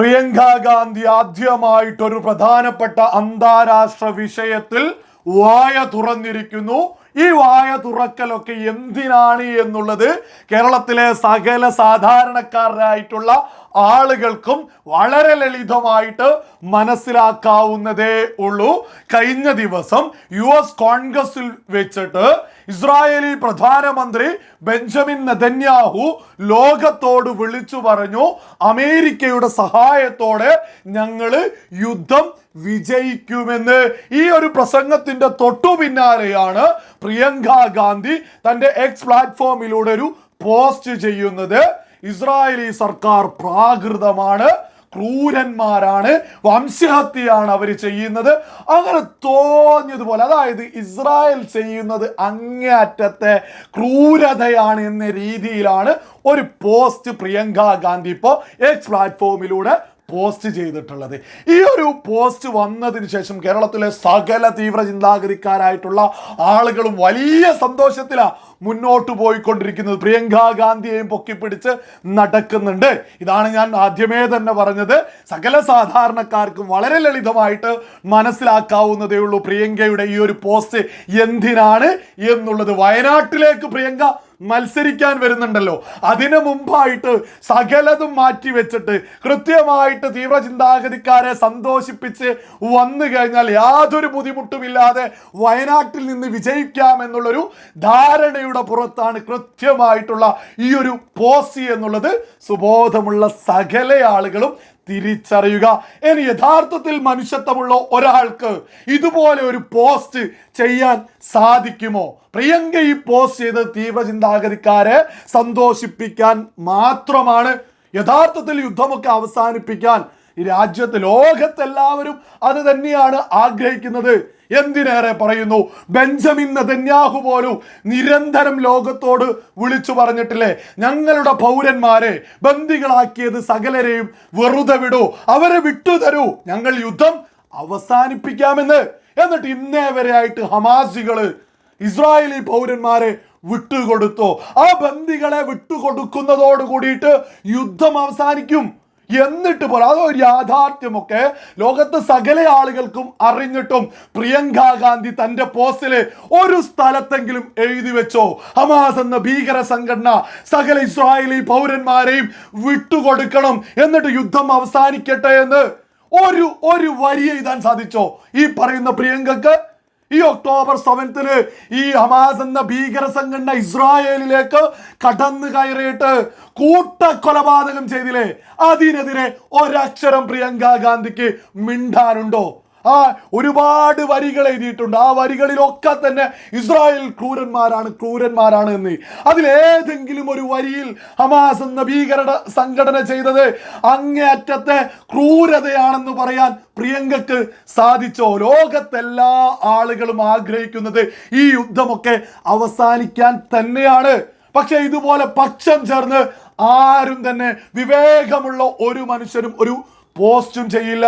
പ്രിയങ്ക ഗാന്ധി ആദ്യമായിട്ടൊരു പ്രധാനപ്പെട്ട അന്താരാഷ്ട്ര വിഷയത്തിൽ വായ തുറന്നിരിക്കുന്നു. ഈ വായ തുറക്കലൊക്കെ എന്തിനാണ് എന്നുള്ളത് കേരളത്തിലെ സകല സാധാരണക്കാരായിട്ടുള്ള ആളുകൾക്കും വളരെ ലളിതമായിട്ട് മനസ്സിലാക്കാവുന്നതേ ഉള്ളൂ. കഴിഞ്ഞ ദിവസം യു എസ് കോൺഗ്രസിൽ വെച്ചിട്ട് ഇസ്രായേലി പ്രധാനമന്ത്രി ബെഞ്ചമിൻ നെതന്യാഹു ലോകത്തോട് വിളിച്ചു പറഞ്ഞു അമേരിക്കയുടെ സഹായത്തോടെ ഞങ്ങൾ യുദ്ധം വിജയിക്കുമെന്ന് ഈ ഒരു പ്രസംഗത്തിന്റെ തൊട്ടു പിന്നാലെയാണ് പ്രിയങ്ക ഗാന്ധി തന്റെ എക്സ് പ്ലാറ്റ്ഫോമിലൂടെ ഒരു പോസ്റ്റ് ചെയ്യുന്നത്. ഇസ്രായേലി സർക്കാർ പ്രാകൃതമാണ് ക്രൂരന്മാരാണ് വംശഹത്യയാണ് അവർ ചെയ്യുന്നത്. അങ്ങനെ തോന്നിയതുപോലെ അതായത് ഇസ്രായേൽ ചെയ്യുന്നത് അങ്ങേയറ്റത്തെ ക്രൂരതയാണ് എന്ന രീതിയിലാണ് ഒരു പോസ്റ്റ് പ്രിയങ്ക ഗാന്ധി ഇപ്പോൾ എക്സ് പ്ലാറ്റ്ഫോമിലൂടെ പോസ്റ്റ് ചെയ്തിട്ടുള്ളത്. ഈ ഒരു പോസ്റ്റ് വന്നതിന് ശേഷം കേരളത്തിലെ സകല തീവ്ര ചിന്താഗതിക്കാരായിട്ടുള്ള ആളുകളും വലിയ സന്തോഷത്തിലാണ് മുന്നോട്ട് പോയിക്കൊണ്ടിരിക്കുന്നത്. പ്രിയങ്ക ഗാന്ധിയെയും പൊക്കിപ്പിടിച്ച് നടക്കുന്നുണ്ട്. ഇതാണ് ഞാൻ ആദ്യമേ തന്നെ പറഞ്ഞത്. സകല സാധാരണക്കാർക്കും വളരെ ലളിതമായിട്ട് മനസ്സിലാക്കാവുന്നതേ ഉള്ളൂ പ്രിയങ്കയുടെ ഈ ഒരു പോസ്റ്റ് എന്തിനാണ് എന്നുള്ളത്. വയനാട്ടിലേക്ക് പ്രിയങ്ക മത്സരിക്കാൻ വരുന്നുണ്ടല്ലോ. അതിനു മുമ്പായിട്ട് സകലതും മാറ്റി വെച്ചിട്ട് കൃത്യമായിട്ട് തീവ്ര ചിന്താഗതിക്കാരെ സന്തോഷിപ്പിച്ച് വന്നു കഴിഞ്ഞാൽ യാതൊരു ബുദ്ധിമുട്ടുമില്ലാതെ വയനാട്ടിൽ നിന്ന് വിജയിക്കാം എന്നുള്ളൊരു ധാരണയുടെ പുറത്താണ് കൃത്യമായിട്ടുള്ള ഈ ഒരു പോസി എന്നുള്ളത്. സുബോധമുള്ള സകല ആളുകളും തിരിച്ചറിയുക. ഇനി യഥാർത്ഥത്തിൽ മനുഷ്യത്വമുള്ള ഒരാൾക്ക് ഇതുപോലെ ഒരു പോസ്റ്റ് ചെയ്യാൻ സാധിക്കുമോ? പ്രിയങ്ക ഈ പോസ്റ്റ് ചെയ്ത് തീവ്രചിന്താഗതിക്കാരെ സന്തോഷിപ്പിക്കാൻ മാത്രമാണ്. യഥാർത്ഥത്തിൽ യുദ്ധമൊക്കെ അവസാനിപ്പിക്കാൻ ഈ രാജ്യത്ത് ലോകത്തെല്ലാവരും അത് തന്നെയാണ് ആഗ്രഹിക്കുന്നത്. എന്തിനേറെ പറയുന്നു? ബെഞ്ചമിൻ നെതന്യാഹു പോലും നിരന്തരം ലോകത്തോട് വിളിച്ചു പറഞ്ഞിട്ടില്ലേ? ഞങ്ങളുടെ പൗരന്മാരെ ബന്ദികളാക്കിയത് സകലരെയും വെറുതെ വിടൂ. അവരെ വിട്ടുതരൂ ഞങ്ങൾ യുദ്ധം അവസാനിപ്പിക്കാമെന്ന്. എന്നിട്ട് ഇന്നേ വരെ ആയിട്ട് ഹമാസികൾ ഇസ്രായേലി പൗരന്മാരെ വിട്ടുകൊടുത്തോ. ആ ബന്ദികളെ വിട്ടുകൊടുക്കുന്നതോട് കൂടിയിട്ട് യുദ്ധം അവസാനിക്കും. എന്നിട്ട് പോലും അതൊരു യാഥാർത്ഥ്യമൊക്കെ ലോകത്ത് സകല ആളുകൾക്കും അറിഞ്ഞിട്ടും പ്രിയങ്ക ഗാന്ധി തന്റെ പോസ്റ്റിൽ ഒരു സ്ഥലത്തെങ്കിലും എഴുതി വെച്ചോ. ഹമാസ് എന്ന ഭീകര സംഘടന സകല ഇസ്രായേലി പൗരന്മാരെയും വിട്ടുകൊടുക്കണം എന്നിട്ട് യുദ്ധം അവസാനിക്കട്ടെ എന്ന് ഒരു ഒരു വരി എഴുതാൻ സാധിച്ചോ? ഈ പറയുന്ന പ്രിയങ്കക്ക് ഈ ഒക്ടോബർ സെവൻത്തിന് ഈ ഹമാസ് എന്ന ഭീകര സംഘടന ഇസ്രായേലിലേക്ക് കടന്നു കയറിയിട്ട് കൂട്ടക്കൊലപാതകം ചെയ്തില്ലേ? അതിനെതിരെ ഒരക്ഷരം പ്രിയങ്ക ഗാന്ധിക്ക് മിണ്ടാനുണ്ടോ? ആ ഒരുപാട് വരികൾ എഴുതിയിട്ടുണ്ട്. ആ വരികളിലൊക്കെ തന്നെ ഇസ്രായേൽ ക്രൂരന്മാരാണ് ക്രൂരന്മാരാണ് എന്ന്. അതിലേതെങ്കിലും ഒരു വരിയിൽ ഹമാസ് എന്ന ഭീകര സംഘടന ചെയ്തത് അങ്ങേയറ്റത്തെ ക്രൂരതയാണെന്ന് പറയാൻ പ്രിയങ്കക്ക് സാധിച്ചോ? ലോകത്തെല്ലാ ആളുകളും ആഗ്രഹിക്കുന്നത് ഈ യുദ്ധമൊക്കെ അവസാനിക്കാൻ തന്നെയാണ്. പക്ഷെ ഇതുപോലെ പക്ഷം ചേർന്ന് ആരും തന്നെ വിവേകമുള്ള ഒരു മനുഷ്യരും ഒരു പോസ്റ്റും ചെയ്യില്ല.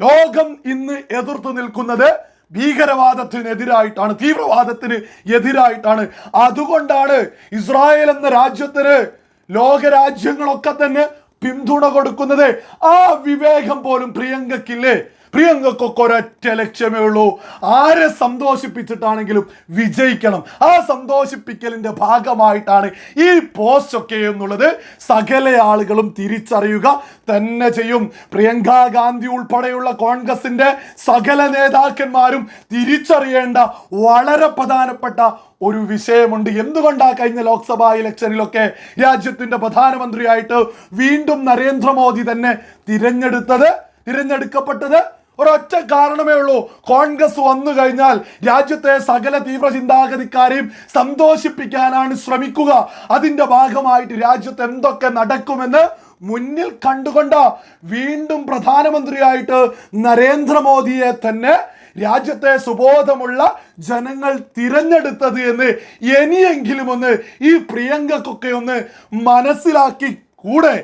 ലോകം ഇന്ന് എതിർത്ത് നിൽക്കുന്നത് ഭീകരവാദത്തിനെതിരായിട്ടാണ് തീവ്രവാദത്തിന് എതിരായിട്ടാണ്. അതുകൊണ്ടാണ് ഇസ്രായേൽ എന്ന രാജ്യത്തിന് ലോകരാജ്യങ്ങളൊക്കെ തന്നെ പിന്തുണ കൊടുക്കുന്നത്. ആ വിവേകം പോലും പ്രിയങ്കക്കില്ലേ പ്രിയങ്കക്കൊക്കെ ഒരൊറ്റ ലക്ഷ്യമേ ഉള്ളൂ ആരെ സന്തോഷിപ്പിച്ചിട്ടാണെങ്കിലും വിജയിക്കണം. ആ സന്തോഷിപ്പിക്കലിന്റെ ഭാഗമായിട്ടാണ് ഈ പോസ്റ്റ് ഒക്കെ എന്നുള്ളത് സകല ആളുകളും തിരിച്ചറിയുക തന്നെ ചെയ്യും. പ്രിയങ്ക ഗാന്ധി ഉൾപ്പെടെയുള്ള കോൺഗ്രസിന്റെ സകല നേതാക്കന്മാരും തിരിച്ചറിയേണ്ട വളരെ പ്രധാനപ്പെട്ട ഒരു വിഷയമുണ്ട്. എന്തുകൊണ്ടാ കഴിഞ്ഞ ലോക്സഭാ ഇലക്ഷനിലൊക്കെ രാജ്യത്തിന്റെ പ്രധാനമന്ത്രിയായിട്ട് വീണ്ടും നരേന്ദ്രമോദി തന്നെ തിരഞ്ഞെടുത്തത് തിരഞ്ഞെടുക്കപ്പെട്ടത്? ഒരൊറ്റ കാരണമേ ഉള്ളൂ. കോൺഗ്രസ് വന്നു കഴിഞ്ഞാൽ രാജ്യത്തെ സകല തീവ്ര ചിന്താഗതിക്കാരെയും സന്തോഷിപ്പിക്കാനാണ് ശ്രമിക്കുക. അതിന്റെ ഭാഗമായിട്ട് രാജ്യത്ത് എന്തൊക്കെ നടക്കുമെന്ന് മുന്നിൽ കണ്ടുകൊണ്ട് വീണ്ടും പ്രധാനമന്ത്രിയായിട്ട് നരേന്ദ്രമോദിയെ തന്നെ രാജ്യത്തെ സുബോധമുള്ള ജനങ്ങൾ തിരഞ്ഞെടുത്തത് എന്ന് ഇനിയെങ്കിലും ഒന്ന് ഈ പ്രിയങ്കക്കൊക്കെ ഒന്ന് മനസ്സിലാക്കി കൂടെ.